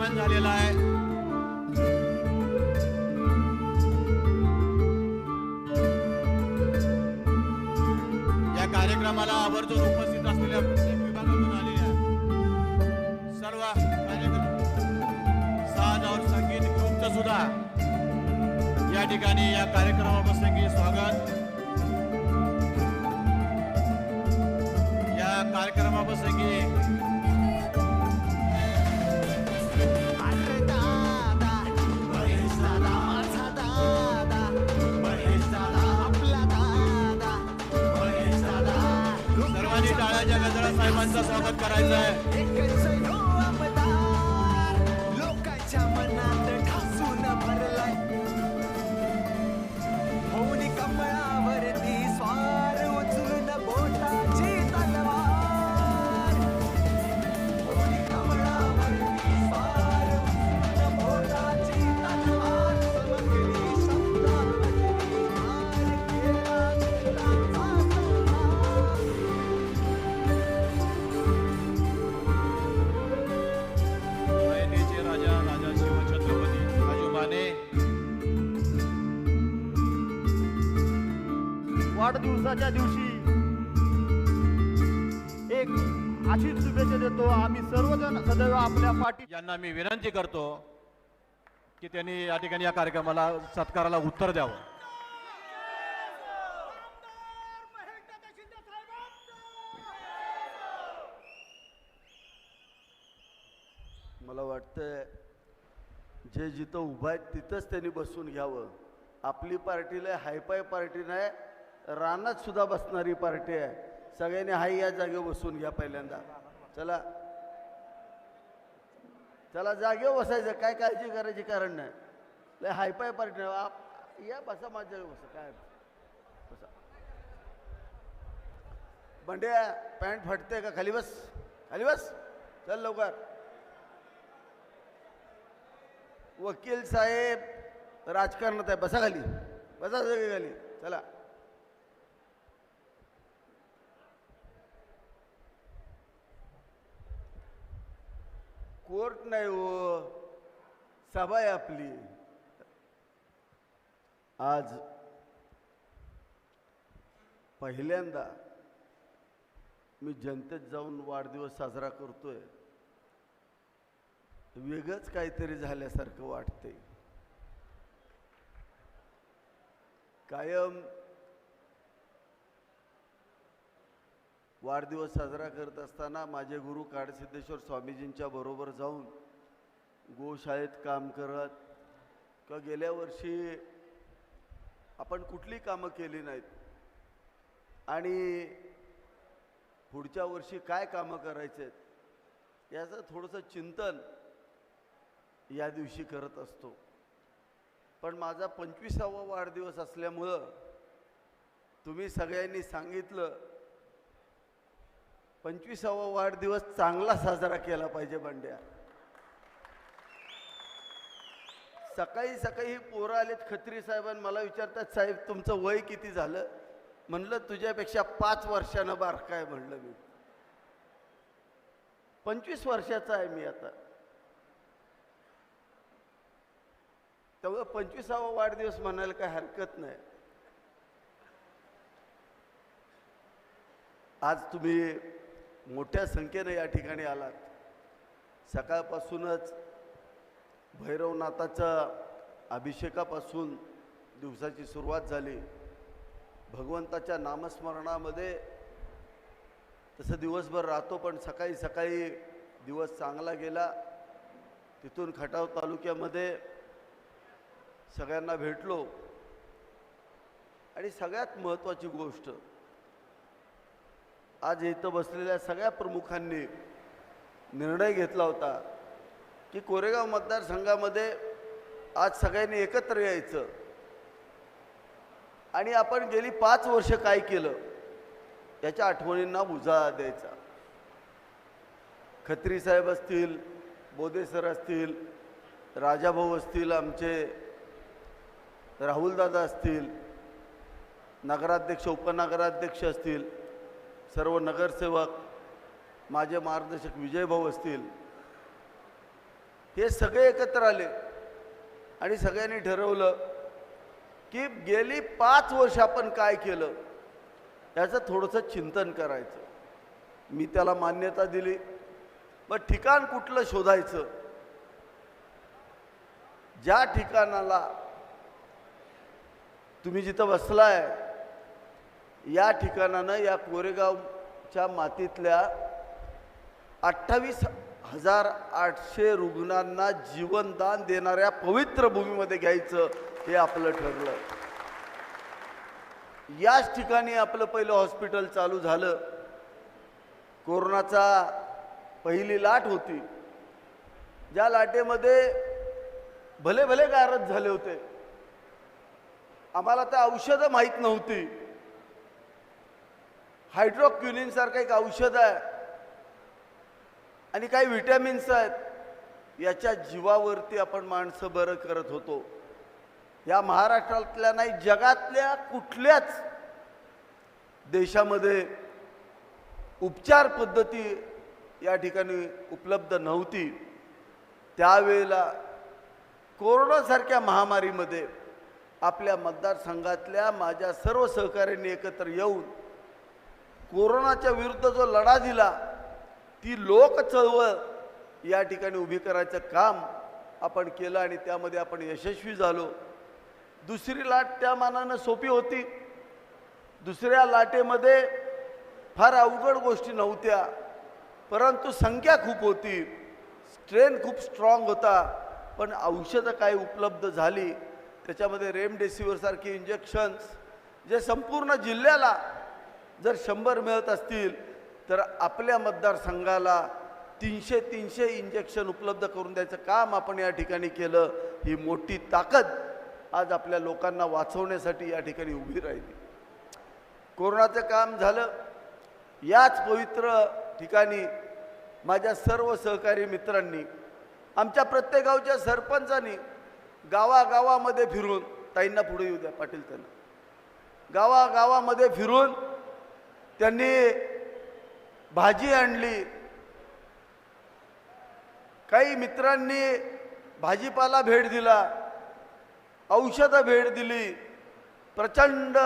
आगमन झालेलं आहे. या कार्यक्रमाला आवर्जून उपस्थित असलेल्या प्रत्येक विभागातून आलेल्या सर्व कार्यक्रम साज और संगीत ग्रुपचं सुद्धा या ठिकाणी या कार्यक्रमाप्रसंगी स्वागत. या कार्यक्रमाप्रसंगी साहेबांचा स्वागत करायचं आहे वाढदिवसाच्या दिवशी एक अशीच शुभेच्छा देतो. आम्ही सर्वजण सदैव आपल्या पाठी यांना मी विनंती करतो की त्यांनी या ठिकाणी या कार्यक्रमाला सत्काराला उत्तर द्यावं. मला वाटतं जे जिथं उभं आहेत तिथंच त्यांनी बसून घ्यावं. आपली पार्टीला हायपाय पार्टी नाही रानात सुद्धा बसणारी पार्टी आहे. सगळ्यांनी हाय या जागेवर बसून घ्या पहिल्यांदा. चला. चला जागेवर बसायचं. काय काळजी करायची कारण नाही. लय हायपाय पार्टी नाही. आप या बसा माझ्या जागेवर बसा. काय? बसा. बंड्या पॅन्ट फाटते का? खाली बस. खाली बस. चल लवकर. वकील साहेब राजकारणात आहे. बसा खाली. बसा सगळे खाली. चला. कोर्ट नाही हो सभा आहे आपली. आज पहिल्यांदा मी जनतेत जाऊन वाढदिवस साजरा करतोय. वेगळंच काहीतरी झाल्यासारखं वाटते कायम वाढदिवस साजरा करत असताना माझे गुरु काडसिद्धेश्वर स्वामीजींच्या बरोबर जाऊन गोशाळेत काम करत किंवा गेल्या वर्षी आपण कुठली कामं केली नाहीत? आणि पुढच्या वर्षी काय कामं करायचे आहेत? याचं थोडंसं चिंतन या दिवशी करत असतो. पण माझा पंचवीसावा वाढदिवस असल्यामुळं तुम्ही सगळ्यांनी सांगितलं पंचवीसावा वाढदिवस चांगला साजरा केला पाहिजे बंड्या. सकाळी सकाळी पोरं आलेत खत्री साहेबांनी मला विचारतात साहेब तुमचं वय किती झालं? म्हणलं तुझ्यापेक्षा पाच वर्षानं बारका आहे म्हणलं मी. पंचवीस वर्षाचा आहे मी आता. तेव्हा पंचवीसावा वाढदिवस म्हणायला काही हरकत नाही. आज तुम्ही मोठ्या संख्येनं या ठिकाणी आलात. सकाळपासूनच भैरवनाथाच्या अभिषेकापासून दिवसाची सुरुवात झाली. भगवंताच्या नामस्मरणामध्ये तसं दिवसभर राहतो पण सकाळी सकाळी दिवस चांगला गेला. तिथून खटाव तालुक्यामध्ये सगळ्यांना भेटलो. आणि सगळ्यात महत्त्वाची गोष्ट आज इथं बसलेल्या सगळ्या प्रमुखांनी निर्णय घेतला होता की कोरेगाव मतदारसंघामध्ये आज सगळ्यांनी एकत्र यायचं. आणि आपण गेली पाच वर्ष काय केलं? याच्या आठवणींना उजाळा द्यायचा. खत्री साहेब असतील बोधे सर असतील राजाभाऊ असतील आमचे राहुलदादा असतील नगराध्यक्ष उपनगराध्यक्ष असतील सर्व नगरसेवक माझे मार्गदर्शक विजयभाऊ असतील हे सगळे एकत्र आले आणि सगळ्यांनी ठरवलं की गेली पाच वर्ष आपण काय केलं याचं थोडंसं चिंतन करायचं. मी त्याला मान्यता दिली. मग ठिकाण कुठलं शोधायचं? ज्या ठिकाणाला तुम्ही जिथं बसलाय या ठिकाणानं या कोरेगावच्या मातीतल्या अठ्ठावीस हजार आठशे रुग्णांना जीवनदान देणाऱ्या पवित्र भूमीमध्ये घ्यायचं हे आपलं ठरलं. याच ठिकाणी आपलं पहिलं हॉस्पिटल चालू झालं. कोरोनाचा पहिली लाट होती. ज्या लाटेमध्ये भले भले गारद झाले होते. आम्हाला तर औषधं माहीत नव्हती. हायड्रोक्युलिनसारखं एक औषध आहे. आणि काही व्हिटॅमिन्स आहेत. याच्या जीवावरती आपण माणसं बरं करत होतो. या महाराष्ट्रातल्या नाही जगातल्या कुठल्याच देशामध्ये उपचार पद्धती या ठिकाणी उपलब्ध नव्हती. त्यावेळेला कोरोनासारख्या महामारीमध्ये आपल्या मतदारसंघातल्या माझ्या सर्व सहकाऱ्यांनी एकत्र येऊन कोरोनाच्या विरुद्ध जो लढा दिला ती लोक चळवळ या ठिकाणी उभी करायचं काम आपण केलं आणि त्यामध्ये आपण यशस्वी झालो. दुसरी लाट त्या मानानं सोपी होती. दुसऱ्या लाटेमध्ये फार अवघड गोष्टी नव्हत्या परंतु संख्या खूप होती. स्ट्रेन खूप स्ट्रॉंग होता पण औषधं काय उपलब्ध झाली. त्याच्यामध्ये रेमडेसिवीरसारखी इंजेक्शन्स जे संपूर्ण जिल्ह्याला जर शंभर मिळत असतील तर आपल्या मतदारसंघाला तीनशे तीनशे इंजेक्शन उपलब्ध करून द्यायचं काम आपण या ठिकाणी केलं. ही मोठी ताकद आज आपल्या लोकांना वाचवण्यासाठी या ठिकाणी उभी राहिली. कोरोनाचं काम झालं. याच पवित्र ठिकाणी माझ्या सर्व सहकारी मित्रांनी आमच्या प्रत्येक गावच्या सरपंचांनी गावागावामध्ये फिरून ताईंना पुढे येऊ द्या पाटील त्यांना. गावागावामध्ये फिरून त्यांनी भाजी आणली. काही मित्रांनी भाजीपाला भेट दिला. औषधं भेट दिली. प्रचंड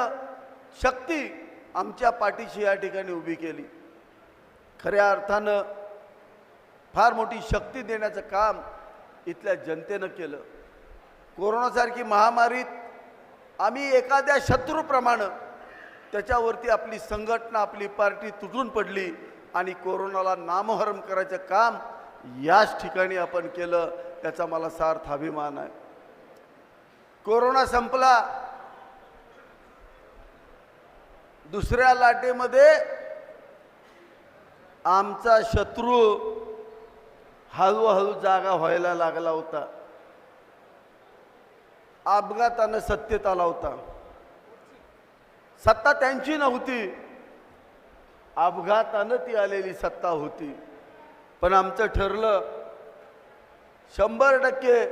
शक्ती आमच्या पाठीशी या ठिकाणी उभी केली. खऱ्या अर्थानं फार मोठी शक्ती देण्याचं काम इथल्या जनतेनं केलं. कोरोनासारखी महामारीत आम्ही एखाद्या शत्रूप्रमाणे त्याच्यावरती आपली संघटना आपली पार्टी तुटून पडली आणि कोरोनाला नामहरम करायचं काम याच ठिकाणी आपण केलं त्याचा मला सार्थ अभिमान आहे. कोरोना संपला. दुसऱ्या लाटेमध्ये आमचा शत्रू हळूहळू जागा व्हायला लागला होता. अपघातानं सत्तेत आला होता. सत्ता त्यांची नव्हती. अपघातानं ती आलेली सत्ता होती. पण आमचं ठरलं शंभर टक्के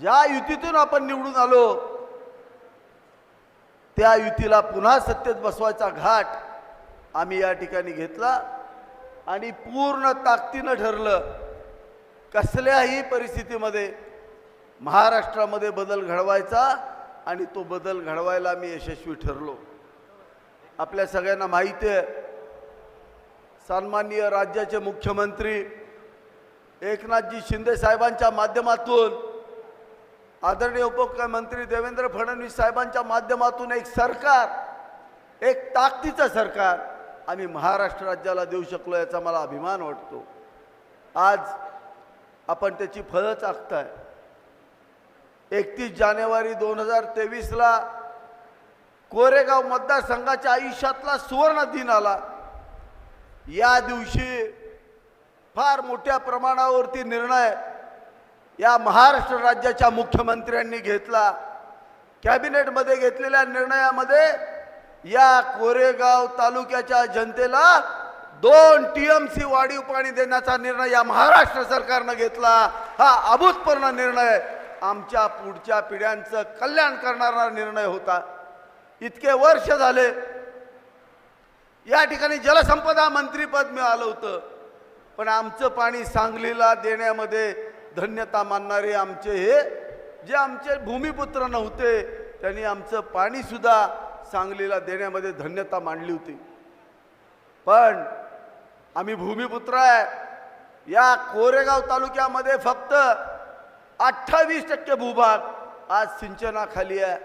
ज्या युतीतून आपण निवडून आलो त्या युतीला पुन्हा सत्तेत बसवायचा घाट आम्ही या ठिकाणी घेतला आणि पूर्ण ताकदीनं ठरलं कसल्याही परिस्थितीमध्ये महाराष्ट्रामध्ये बदल घडवायचा आणि तो बदल घडवायला मी यशस्वी ठरलो. आपल्या सगळ्यांना माहिती आहे सन्माननीय राज्याचे मुख्यमंत्री एकनाथजी शिंदे साहेबांच्या माध्यमातून आदरणीय उपमुख्यमंत्री देवेंद्र फडणवीस साहेबांच्या माध्यमातून एक सरकार एक ताकदीचं सरकार आम्ही महाराष्ट्र राज्याला देऊ शकलो याचा मला अभिमान वाटतो. आज आपण त्याची फळं चाकताय एकतीस जानेवारी दोन हजार तेवीसला कोरेगाव मतदारसंघाच्या आयुष्यातला सुवर्ण दिन आला. या दिवशी फार मोठ्या प्रमाणावरती निर्णय या महाराष्ट्र राज्याच्या मुख्यमंत्र्यांनी घेतला. कॅबिनेटमध्ये घेतलेल्या निर्णयामध्ये या कोरेगाव तालुक्याच्या जनतेला दोन टी एम सी वाढीव पाणी देण्याचा निर्णय या महाराष्ट्र सरकारनं घेतला. हा अभूतपूर्व निर्णय आमच्या पुढच्या पिढ्यांचं कल्याण करणारा निर्णय होता. इतके वर्ष झाले. या ठिकाणी जलसंपदा मंत्रीपद मिळालं होतं. पण आमचं पाणी सांगलीला देण्यामध्ये धन्यता मानणारे आमचे हे जे आमचे भूमिपुत्र नव्हते त्यांनी आमचं पाणीसुद्धा सांगलीला देण्यामध्ये धन्यता मांडली होती. पण आम्ही भूमिपुत्र आहे. या कोरेगाव तालुक्यामध्ये फक्त अठ्ठावीस टक्के भूभाग आज सिंचनाखाली आहे.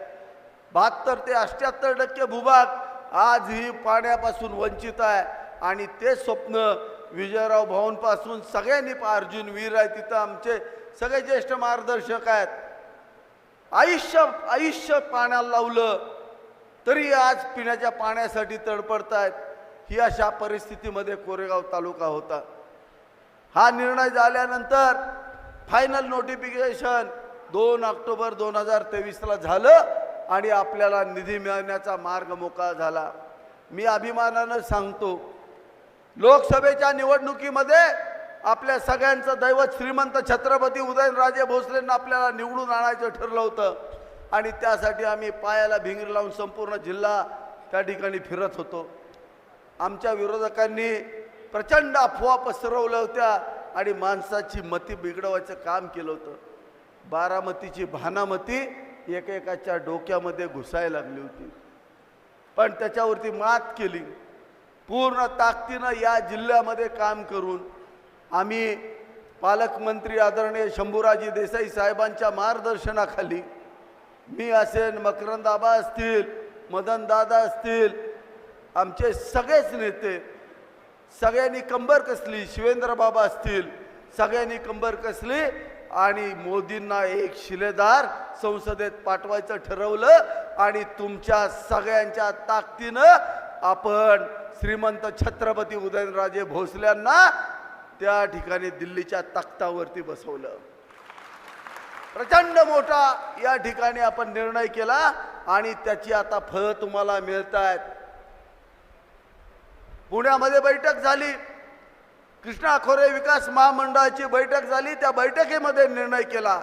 बहात्तर ते अठ्याहत्तर टक्के भूभाग आजही पाण्यापासून वंचित आहे. आणि ते स्वप्न विजयराव भाऊंपासून सगळ्यांनी अर्जुन वीर आहे तिथं आमचे सगळे ज्येष्ठ मार्गदर्शक आहेत. आयुष्य आयुष्य पाण्याला लावलं तरी आज पिण्याच्या पाण्यासाठी तडपडत आहेत. ही अशा परिस्थितीमध्ये कोरेगाव तालुका होता. हा निर्णय झाल्यानंतर फायनल नोटिफिकेशन दोन ऑक्टोबर दोन हजार तेवीसला झालं आणि आपल्याला निधी मिळण्याचा मार्ग मोकळा झाला. मी अभिमानानं सांगतो लोकसभेच्या निवडणुकीमध्ये आपल्या सगळ्यांचं दैवत श्रीमंत छत्रपती उदयनराजे भोसलेंना आपल्याला निवडून आणायचं ठरलं होतं. आणि त्यासाठी आम्ही पायाला भिंगरी लावून संपूर्ण जिल्हा त्या ठिकाणी फिरत होतो. आमच्या विरोधकांनी प्रचंड अफवा पसरवल्या होत्या. आणि माणसाची मती बिघडवायचं काम केलं होतं. बारामतीची भानामती एकेकाच्या डोक्यामध्ये घुसायला लागली होती. पण त्याच्यावरती मात केली. पूर्ण ताकदीनं या जिल्ह्यामध्ये काम करून आम्ही पालकमंत्री आदरणीय शंभूराजी देसाई साहेबांच्या मार्गदर्शनाखाली मी असेन मकरंदाबा असतील मदनदादा असतील आमचे सगळेच नेते सगळ्यांनी कंबर कसली? शिवेंद्र बाबा असतील. सगळ्यांनी कंबर कसली? आणि मोदींना एक शिलेदार संसदेत पाठवायचं ठरवलं आणि तुमच्या सगळ्यांच्या ताकदीनं आपण श्रीमंत छत्रपती उदयनराजे भोसल्यांना त्या ठिकाणी दिल्लीच्या तख्तावरती बसवलं. प्रचंड मोठा या ठिकाणी आपण निर्णय केला आणि त्याची आता फळं तुम्हाला मिळत आहेत पुण्यामध्ये बैठक झाली. कृष्णा खोरे विकास महामंडळाची बैठक झाली. त्या बैठकीमध्ये निर्णय केला.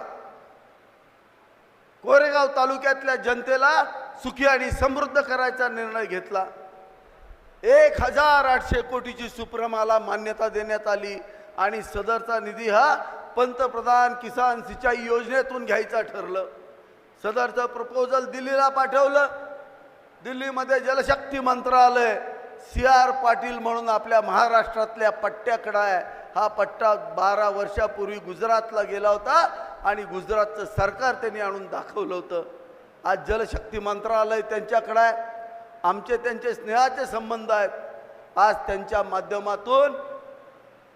कोरेगाव तालुक्यातल्या जनतेला सुखी आणि समृद्ध करायचा निर्णय घेतला. एक हजार आठशे कोटीची सुप्रमाला मान्यता देण्यात आली आणि सदरचा निधी हा पंतप्रधान किसान सिंचाई योजनेतून घ्यायचा ठरलं. सदरचं प्रपोजल दिल्लीला पाठवलं. दिल्लीमध्ये जलशक्ती मंत्रालय सी आर पाटील म्हणून आपल्या महाराष्ट्रातल्या पट्ट्याकडं आहे. हा पट्टा बारा वर्षापूर्वी गुजरातला गेला होता आणि गुजरातचं सरकार त्यांनी आणून दाखवलं होतं. आज जलशक्ती मंत्रालय त्यांच्याकडं आहे. आमचे त्यांचे स्नेहाचे संबंध आहेत. आज त्यांच्या माध्यमातून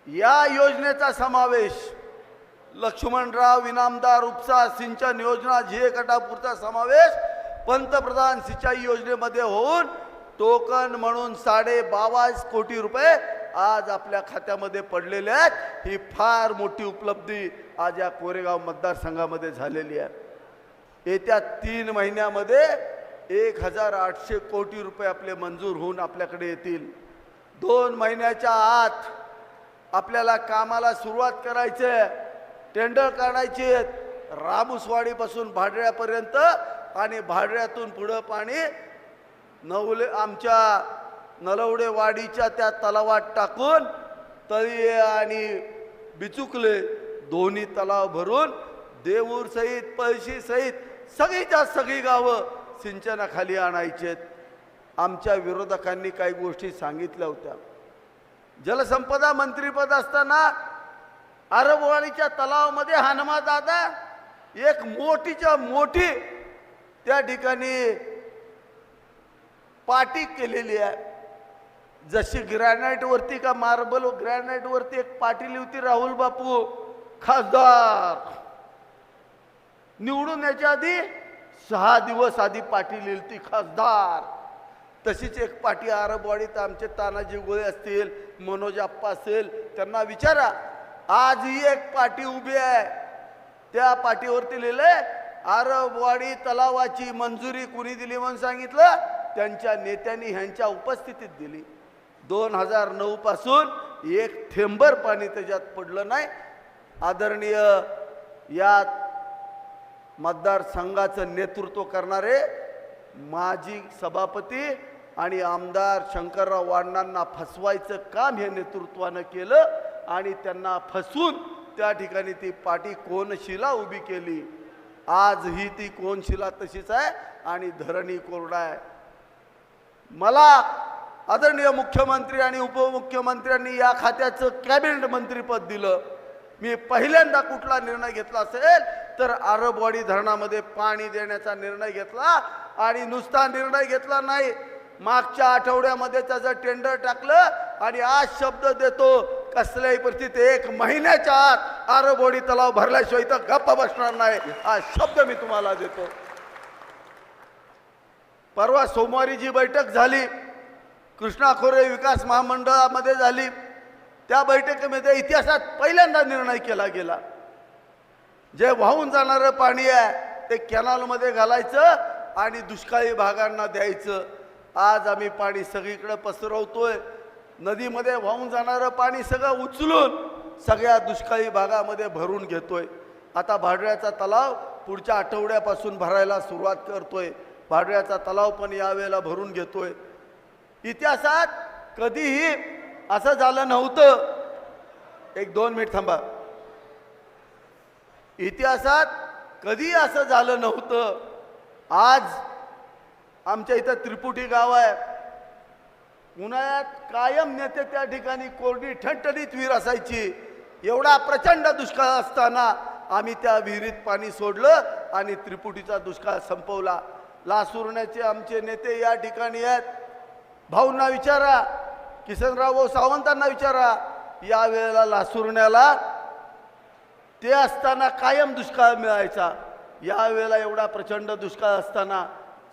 या योजनेचा समावेश लक्ष्मणराव इनामदार उपसा सिंचन योजना झिए कटापूरचा समावेश पंतप्रधान सिंचाई योजनेमध्ये होऊन टोकन म्हणून साडे बावीस कोटी रुपये आज आपल्या खात्यामध्ये पडलेले आहेत. ही फार मोठी उपलब्धी आज या कोरेगाव मतदारसंघामध्ये झालेली आहे. येत्या तीन महिन्यामध्ये एक हजार आठशे कोटी रुपये आपले मंजूर होऊन आपल्याकडे येतील. दोन महिन्याच्या आत आपल्याला कामाला सुरुवात करायची आहे. टेंडर काढायचे आहेत. रामुसवाडीपासून भाडऱ्यापर्यंत आणि भाडऱ्यातून पुढं पाणी नवले आमच्या नलवडे वाडीच्या त्या तलावात टाकून तळी आणि बिचुकले दोन्ही तलाव भरून देऊर सहित पळशी सहित सगळीच्या सगळी गावं सिंचनाखाली आणायचेत आमच्या विरोधकांनी काही गोष्टी सांगितल्या होत्या. जलसंपदा मंत्रीपद असताना अरबवाणीच्या तलावामध्ये हनुमा दादा एक मोठीच्या मोठी त्या ठिकाणी पाटी केलेली आहे. जशी ग्रॅनाईटवरती का मार्बल ग्रॅनाईटवरती एक पाटी लिहिली राहुल बापू खासदार. निवडून याच्या आधी सहा दिवस आधी पाटी लिहिली ती खासदार. तशीच एक पाटी आरबवाडीत आमचे तानाजी गोळे असतील मनोज आप्पा असेल त्यांना विचारा आजही एक पाटी उभी आहे. त्या पाठीवरती लिहिलंय आरबवाडी तलावाची मंजुरी कुणी दिली म्हणून सांगितलं? त्यांच्या नेत्यांनी ह्यांच्या उपस्थितीत दिली. दोन हजार नऊपासून एक थेंबर पाणी त्याच्यात पडलं नाही. आदरणीय या मतदारसंघाचं नेतृत्व करणारे माजी सभापती आणि आमदार शंकरराव वाडणांना फसवायचं काम हे नेतृत्वानं केलं आणि त्यांना फसवून त्या ठिकाणी ती पाठी कोनशिला उभी केली. आज ही ती कोनशिला तशीच आहे आणि धरणी कोरडा आहे. मला आदरणीय मुख्यमंत्री आणि उपमुख्यमंत्र्यांनी या खात्याचं कॅबिनेट मंत्रीपद दिलं. मी पहिल्यांदा कुठला निर्णय घेतला असेल तर आरबवाडी धरणामध्ये पाणी देण्याचा निर्णय घेतला आणि नुसता निर्णय घेतला नाही. मागच्या आठवड्यामध्ये त्याचं टेंडर टाकलं आणि आज शब्द देतो कसल्याही परिस्थितीत एक महिन्याच्या आत आरबवाडी तलाव भरल्याशिवाय इथं गप्प बसणार नाही. हा शब्द मी तुम्हाला देतो. परवा सोमवारी जी बैठक झाली कृष्णा खोरे विकास महामंडळामध्ये झाली त्या बैठकीमध्ये इतिहासात पहिल्यांदा निर्णय केला गेला. जे वाहून जाणारं पाणी आहे ते कॅनॉलमध्ये घालायचं आणि दुष्काळी भागांना द्यायचं. आज आम्ही पाणी सगळीकडे पसरवतोय. नदीमध्ये वाहून जाणारं पाणी सगळं उचलून सगळ्या दुष्काळी भागामध्ये भरून घेतोय. आता भाडऱ्याचा तलाव पुढच्या आठवड्यापासून भरायला सुरुवात करतोय. पाडव्याचा तलाव पण यावेळेला भरून घेतोय. इतिहासात कधीही असं झालं नव्हतं. एक दोन मिनिट थांबा. इतिहासात कधी असं झालं नव्हतं. आज आमच्या इथं त्रिपुटी गाव आहे. उन्हाळ्यात कायम नेते त्या ठिकाणी कोरडी ठणठणीत विहीर असायची. एवढा प्रचंड दुष्काळ असताना आम्ही त्या विहिरीत पाणी सोडलं आणि त्रिपुटीचा दुष्काळ संपवला. लासुरण्याचे आमचे नेते या ठिकाणी आहेत. भाऊंना विचारा किसनराव भाऊ सावंतांना विचारा या वेळेला लासुरण्याला ते असताना कायम दुष्काळ मिळायचा. या वेळेला एवढा प्रचंड दुष्काळ असताना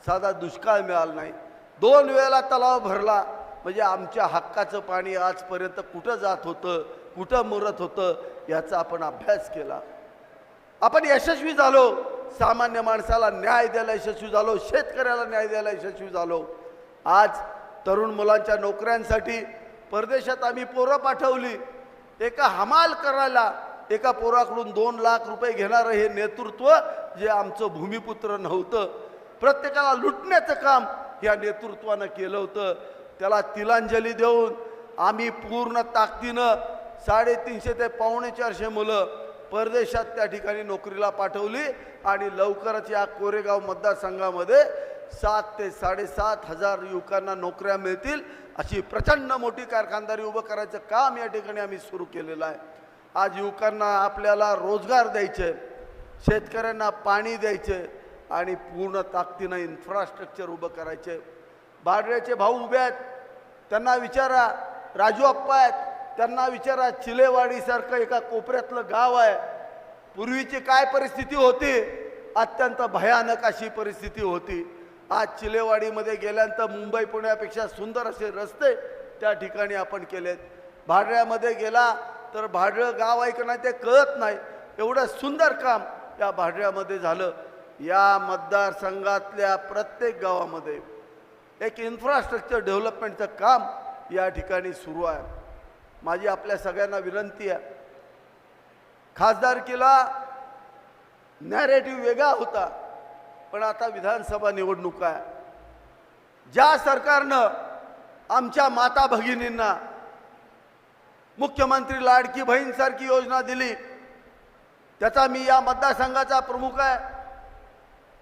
साधा दुष्काळ मिळाला नाही. दोन वेळेला तलाव भरला. म्हणजे आमच्या हक्काचं पाणी आजपर्यंत कुठं जात होतं कुठं मुरत होतं याचा आपण अभ्यास केला. आपण यशस्वी झालो. सामान्य माणसाला न्याय द्यायला यशस्वी झालो शेतकऱ्याला न्याय द्यायला यशस्वी झालो. आज तरुण मुलांच्या नोकऱ्यांसाठी परदेशात आम्ही पोरं पाठवली. एका हमाल करायला एका पोराकडून दोन लाख रुपये घेणारं हे नेतृत्व जे आमचं भूमिपुत्र नव्हतं. प्रत्येकाला लुटण्याचं काम या नेतृत्वानं केलं होतं. त्याला तिलांजली देऊन आम्ही पूर्ण ताकदीनं साडेतीनशे ते पावणे चारशे मुलं परदेशात त्या ठिकाणी नोकरीला पाठवली आणि लवकरच या कोरेगाव मतदारसंघामध्ये सात ते साडेसात हजार युवकांना नोकऱ्या मिळतील अशी प्रचंड मोठी कारखानदारी उभं करायचं काम या ठिकाणी आम्ही सुरू केलेलं आहे. आज युवकांना आपल्याला रोजगार द्यायचे शेतकऱ्यांना पाणी द्यायचे आणि पूर्ण ताकदीनं इन्फ्रास्ट्रक्चर उभं करायचे. बाडऱ्याचे भाऊ उभे आहेत त्यांना विचारा राजू अप्पा आहेत त्यांना विचारा चिलेवाडीसारखं एका कोपऱ्यातलं गाव आहे. पूर्वीची काय परिस्थिती होती? अत्यंत भयानक अशी परिस्थिती होती. आज चिलेवाडीमध्ये गेल्यानंतर मुंबई पुण्यापेक्षा सुंदर असे रस्ते त्या ठिकाणी आपण केलेत. भाडऱ्यामध्ये गेला तर भाडरं गाव आहे का नाही ते कळत नाही. एवढं सुंदर काम या भाडऱ्यामध्ये झालं. या मतदारसंघातल्या प्रत्येक गावामध्ये एक इन्फ्रास्ट्रक्चर डेव्हलपमेंटचं काम या ठिकाणी सुरू आहे. माझी आपल्या सगळ्यांना विनंती आहे. खासदारकीला नॅरेटिव्ह वेगळा होता पण आता विधानसभा निवडणूक आहे. ज्या सरकारनं आमच्या माता भगिनींना मुख्यमंत्री लाडकी बहीणसारखी योजना दिली त्याचा मी या मतदारसंघाचा प्रमुख आहे.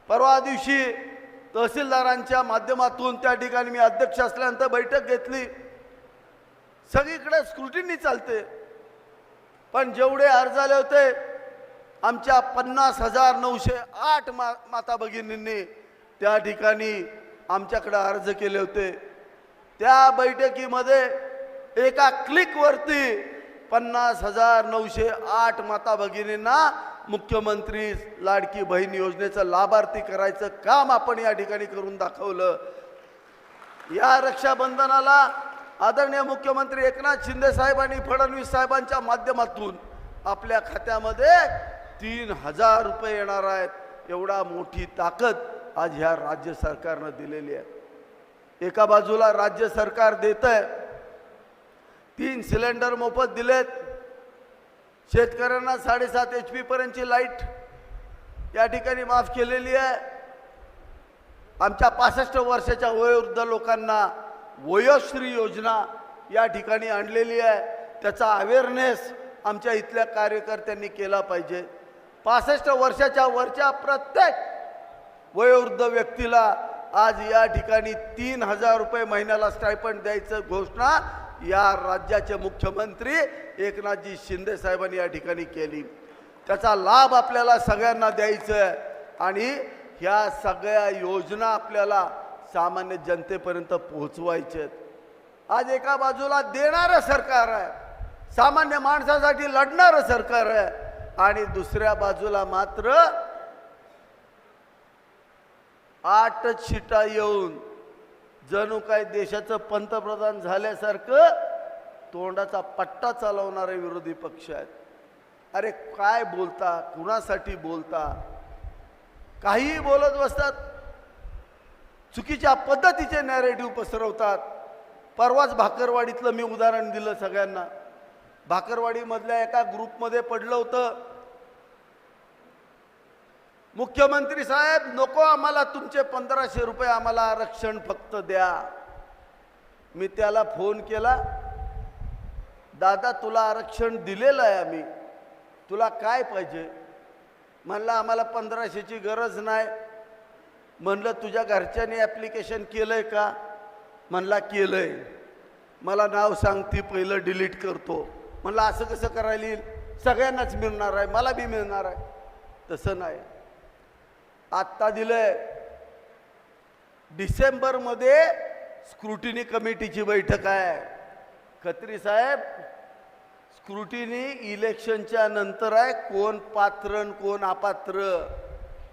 परवा दिवशी तहसीलदारांच्या माध्यमातून त्या ठिकाणी मी अध्यक्ष असल्यानंतर बैठक घेतली. सगळीकडे स्क्रुटिनी चालते. पण जेवढे अर्ज आले होते आमच्या पन्नास हजार नऊशे आठ मा माता भगिनींनी त्या ठिकाणी आमच्याकडे अर्ज केले होते. त्या बैठकीमध्ये एका क्लिकवरती पन्नास हजार नऊशे आठ माता भगिनींना मुख्यमंत्री लाडकी बहीण योजनेचं लाभार्थी करायचं काम आपण या ठिकाणी करून दाखवलं. या रक्षाबंधनाला आदरणीय मुख्यमंत्री एकनाथ शिंदे साहेब आणि फडणवीस साहेबांच्या माध्यमातून आपल्या खात्यामध्ये तीन हजार रुपये येणार आहेत. एवढा मोठी ताकद आज ह्या राज्य सरकारनं दिलेली आहे. एका बाजूला राज्य सरकार देत आहे तीन सिलेंडर मोफत दिलेत. शेतकऱ्यांना साडेसात एच पी पर्यंतची लाइट या ठिकाणी माफ केलेली आहे. आमच्या पासष्ट वर्षाच्या वयोवृद्ध लोकांना वयोश्री योजना या ठिकाणी आणलेली आहे. त्याचा अवेअरनेस आमच्या इथल्या कार्यकर्त्यांनी केला पाहिजे. पासष्ट वर्षाच्या वरच्या प्रत्येक वयोवृद्ध व्यक्तीला आज या ठिकाणी तीन हजार रुपये महिन्याला स्टायपंड द्यायचं घोषणा या राज्याचे मुख्यमंत्री एकनाथजी शिंदे साहेबांनी या ठिकाणी केली. त्याचा लाभ आपल्याला सगळ्यांना द्यायचा आहे आणि ह्या सगळ्या योजना आपल्याला सामान्य जनतेपर्यंत पोहोचवायचे आज एका बाजूला देणारं सरकार आहे. सामान्य माणसासाठी लढणारं सरकार आहे. आणि दुसऱ्या बाजूला मात्र आठ शिटा येऊन जणू काय देशाचं पंतप्रधान झाल्यासारखं तोंडाचा पट्टा चालवणारे विरोधी पक्ष आहेत. अरे काय बोलता? कुणासाठी बोलता? काहीही बोलत बसतात. चुकीच्या पद्धतीचे नॅरेटिव्ह पसरवतात. परवाच भाकरवाडीतलं मी उदाहरण दिलं सगळ्यांना. भाकरवाडीमधल्या एका ग्रुपमध्ये पडलं होतं. मुख्यमंत्री साहेब नको आम्हाला तुमचे पंधराशे रुपये आम्हाला आरक्षण फक्त द्या. मी त्याला फोन केला. दादा तुला आरक्षण दिलेलं आहे आम्ही. तुला काय पाहिजे? म्हणलं आम्हाला पंधराशेची गरज नाही. म्हणलं तुझ्या घरच्याने ॲप्लिकेशन केलंय का? म्हणला केलंय. मला नाव सांग ती पहिलं डिलीट करतो. म्हणलं असं कसं करायला? येईल सगळ्यांनाच मिळणार आहे मला बी मिळणार आहे. तसं नाही. आत्ता दिलंय. डिसेंबरमध्ये स्क्रुटिनी कमिटीची बैठक आहे. खत्री साहेब स्क्रुटिनी इलेक्शनच्या नंतर आहे कोण पात्र आणि कोण अपात्र?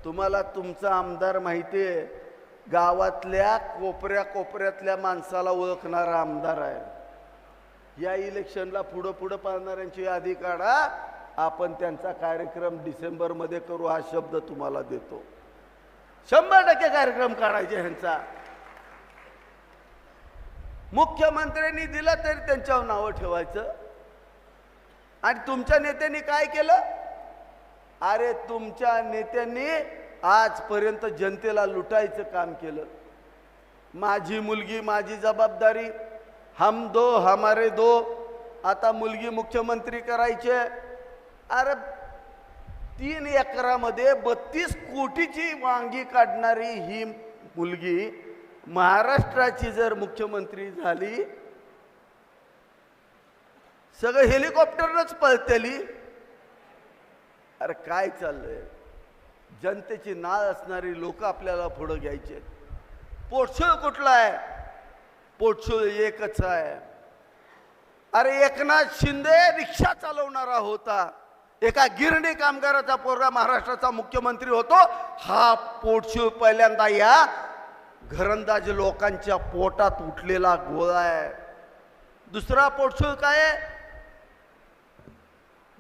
तुम्हाला तुमचा आमदार माहिती आहे गावातल्या कोपऱ्या कोपऱ्यातल्या माणसाला ओळखणारा आमदार आहे. या इलेक्शनला पुढं पुढं पाहणाऱ्यांची यादी काढा आपण त्यांचा कार्यक्रम डिसेंबरमध्ये करू हा शब्द तुम्हाला देतो. शंभर टक्के कार्यक्रम काढायचे ह्यांचा. मुख्यमंत्र्यांनी दिलं तरी त्यांच्यावर नावं ठेवायचं. आणि तुमच्या नेत्यांनी काय केलं? अरे तुमच्या नेत्यांनी आजपर्यंत जनतेला लुटायचं काम केलं. माझी मुलगी माझी जबाबदारी हम दो हमारे दो. आता मुलगी मुख्यमंत्री करायचे. अरे तीन एकरामध्ये बत्तीस कोटीची वांगी काढणारी ही मुलगी महाराष्ट्राची जर मुख्यमंत्री झाली सगळं हेलिकॉप्टरनच पळतली. अरे काय चाललंय? जनतेची नाळ असणारी लोक आपल्याला पुढं घ्यायचे. पोटसूळ कुठला आहे? पोटसूळ एकच आहे. अरे एकनाथ शिंदे रिक्षा चालवणारा होता. एका गिरणी कामगाराचा पोरगा महाराष्ट्राचा मुख्यमंत्री होतो. हा पोटशिव पहिल्यांदा या घरंदाज लोकांच्या पोटात उठलेला गोळा आहे. दुसरा पोटशिव काय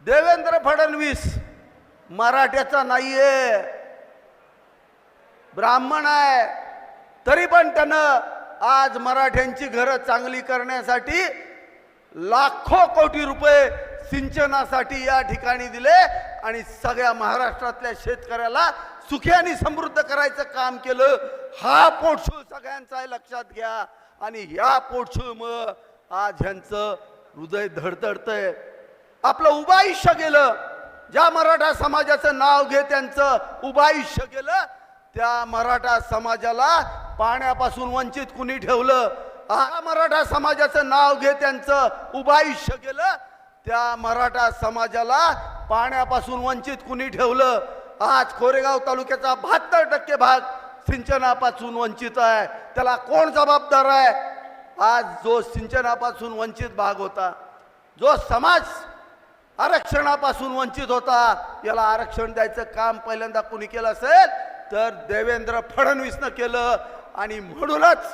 देवेंद्र फडणवीस. मराठ्याचा नाहीये. ब्राह्मण आहे. तरी पण त्यानं आज मराठ्यांची घरं चांगली करण्यासाठी लाखो कोटी रुपये सिंचनासाठी या ठिकाणी दिले आणि सगळ्या महाराष्ट्रातल्या शेतकऱ्याला सुखी आणि समृद्ध करायचं काम केलं. हा पोटशूळ सगळ्यांचा आहे लक्षात घ्या. आणि या पोटशूळमुळं आज ह्यांचं हृदय धडधडतंय. आपलं उभं आयुष्य गेलं. ज्या मराठा समाजाचं नाव घे त्यांचं उभायुष्य केलं गेलं त्या मराठा समाजाला पाण्यापासून वंचित कुणी ठेवलं? हा मराठा समाजाचं नाव घे त्यांचं उभायुष्य केलं गेलं त्या मराठा समाजाला पाण्यापासून वंचित कुणी ठेवलं? आज कोरेगाव तालुक्याचा बहात्तर टक्के भाग सिंचनापासून वंचित आहे. त्याला कोण जबाबदार आहे? आज जो सिंचनापासून वंचित भाग होता जो समाज आरक्षणापासून वंचित होता याला आरक्षण द्यायचं काम पहिल्यांदा कुणी केलं असेल तर देवेंद्र फडणवीसनं केलं. आणि म्हणूनच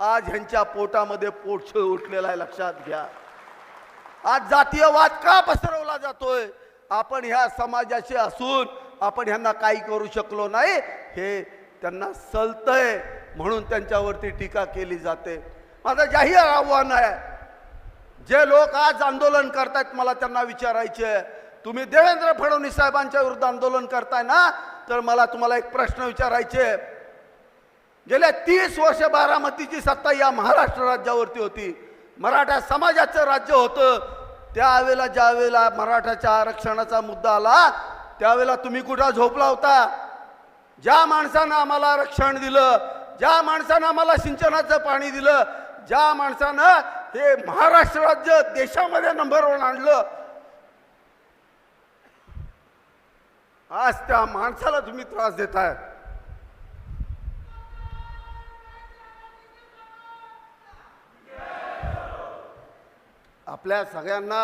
आज ह्यांच्या पोटामध्ये पोटछ उठलेला आहे लक्षात घ्या. आज जातीयवाद का पसरवला जातोय? आपण ह्या समाजाचे असून आपण ह्यांना काही करू शकलो नाही. हे त्यांना सलतय म्हणून त्यांच्यावरती टीका केली जाते. माझं जाहीर आव्हान आहे जे लोक आज आंदोलन करतायत मला त्यांना विचारायचे तुम्ही देवेंद्र फडणवीस साहेबांच्या विरुद्ध आंदोलन करताय ना? तर मला तुम्हाला एक प्रश्न विचारायचे गेल्या तीस वर्ष बारामतीची सत्ता या महाराष्ट्र राज्यावरती होती. मराठा समाजाचं राज्य होतं. त्यावेळेला ज्यावेळेला मराठाच्या आरक्षणाचा मुद्दा आला त्यावेळेला तुम्ही कुठं झोपला होता? ज्या माणसानं आम्हाला आरक्षण दिलं ज्या माणसानं आम्हाला सिंचनाचं पाणी दिलं ज्या माणसानं हे महाराष्ट्र राज्य देशामध्ये नंबर वन आणलं आज त्या माणसाला तुम्ही त्रास देत देताय. आपल्या सगळ्यांना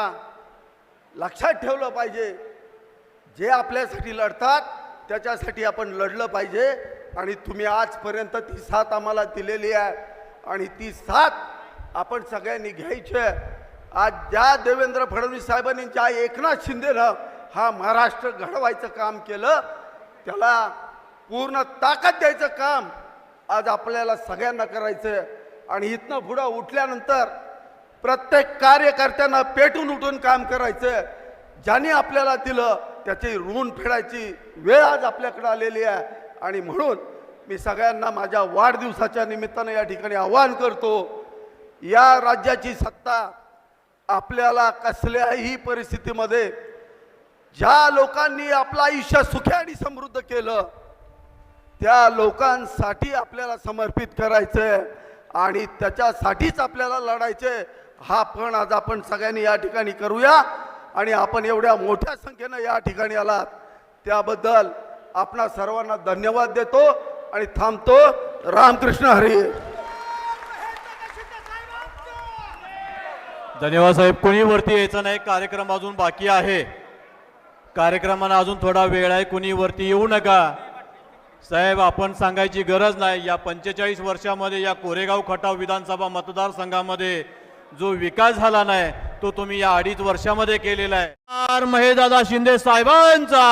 लक्षात ठेवलं पाहिजे जे आपल्यासाठी लढतात त्याच्यासाठी आपण लढलं पाहिजे आणि तुम्ही आजपर्यंत ती साथ आम्हाला दिलेली आहे. आणि ती साथ आपण सगळ्यांनी घ्यायची आज ज्या देवेंद्र फडणवीस साहेबांनी ज्या एकनाथ शिंदेनं हा महाराष्ट्र घडवायचं काम केलं त्याला पूर्ण ताकद द्यायचं काम आज आपल्याला सगळ्यांना करायचं आहे आणि इथनं पुढं उठल्यानंतर प्रत्येक कार्यकर्त्यांना पेटून उठून काम करायचं ज्याने आपल्याला दिलं त्याची ऋण फेडायची वेळ आज आपल्याकडे आलेली आहे. आणि म्हणून मी सगळ्यांना माझ्या वाढदिवसाच्या निमित्तानं या ठिकाणी आवाहन करतो या राज्याची सत्ता आपल्याला कसल्याही परिस्थितीमध्ये ज्या लोकांनी आपलं आयुष्य सुखी आणि समृद्ध केलं त्या लोकांसाठी आपल्याला समर्पित करायचं आहे आणि त्याच्यासाठीच आपल्याला लढायचंय हा पण आज आपण सगळ्यांनी या ठिकाणी करूया. आणि आपण एवढ्या मोठ्या संख्येनं या ठिकाणी आलात त्याबद्दल आपणा सर्वांना धन्यवाद देतो. आणि थांबतो रामकृष्ण हरी. धन्यवाद साहेब. कोणी वरती यायचं नाही? कार्यक्रम अजून बाकी आहे. कार्यक्रमाला अजून थोडा वेळ आहे. कोणी वरती येऊ नका. साहेब आपण सांगायची गरज नाही. या पंचेचाळीस वर्षामध्ये या कोरेगाव खटाव विधानसभा मतदारसंघामध्ये जो विकास झाला नाही तो तुम्ही या अडीच वर्षामध्ये केलेला आहे. महेदादा शिंदे साहेबांचा!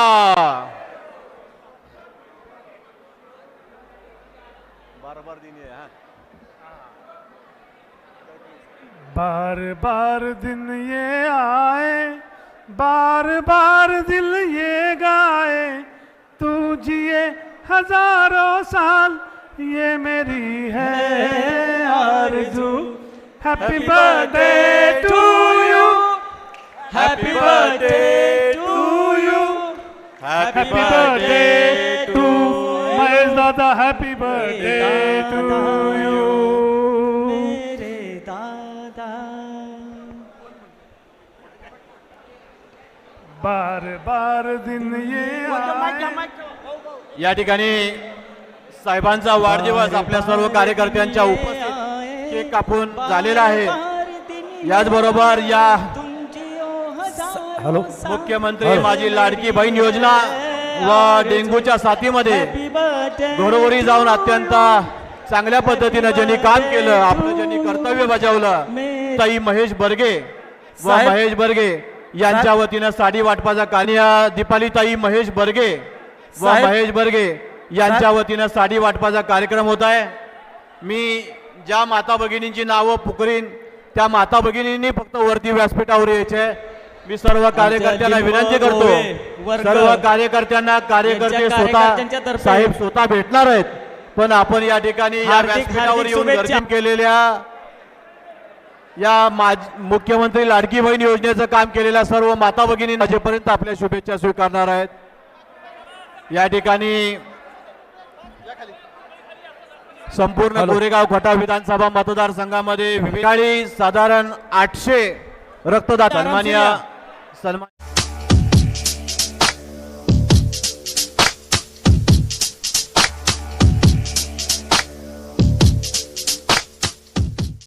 बार बार दिन ये आए, बार बार दिल ये गाए, तू जिए हज़ारों साल, ये मेरी है आरज़ू। Happy birthday to you happy birthday to you happy birthday to Mahesh दादा हैप्पी बर्थडे टू यू बार दिन ये या ठिकाणी साहेबांचा वाढदिवस आपल्या सर्व कार्यकर्त्यांच्या उपस्थित केक कापून झालेला आहे. याचबरोबर या हॅलो. मुख्यमंत्री माझी लाडकी बहीण योजना व डेंग्यूच्या साथीमध्ये घरोघरी जाऊन अत्यंत चांगल्या पद्धतीनं ज्यांनी काम केलं आपलं ज्यांनी कर्तव्य बजावलं ताई महेश बर्गे व महेश बर्गे यांच्या वतीनं साडी वाटपाचा कार्य दीपाली ताई महेश बर्गे व महेश बर्गे यांच्या वतीनं साडी वाटपाचा कार्यक्रम होत आहे. मी ज्या माता भगिनींची नावं पुकरीन त्या माता भगिनींनी फक्त वरती व्यासपीठावर यायचे. मी सर्व कार्यकर्त्यांना विनंती करतो. सर्व कार्यकर्त्यांना कार्यकर्ते स्वतः साहेब स्वतः भेटणार आहेत. पण आपण या ठिकाणी या व्यासपीठावर येऊन केलेल्या या माज मुख्यमंत्री लाडकी बहीण योजनेचं काम केलेल्या सर्व माता भगिनी माझेपर्यंत आपल्या शुभेच्छा स्वीकारणार आहेत. या ठिकाणी संपूर्ण कोरेगाव खटाव विधानसभा मतदारसंघामध्ये साधारण आठशे रक्तदाता सन्मान्य सन्मान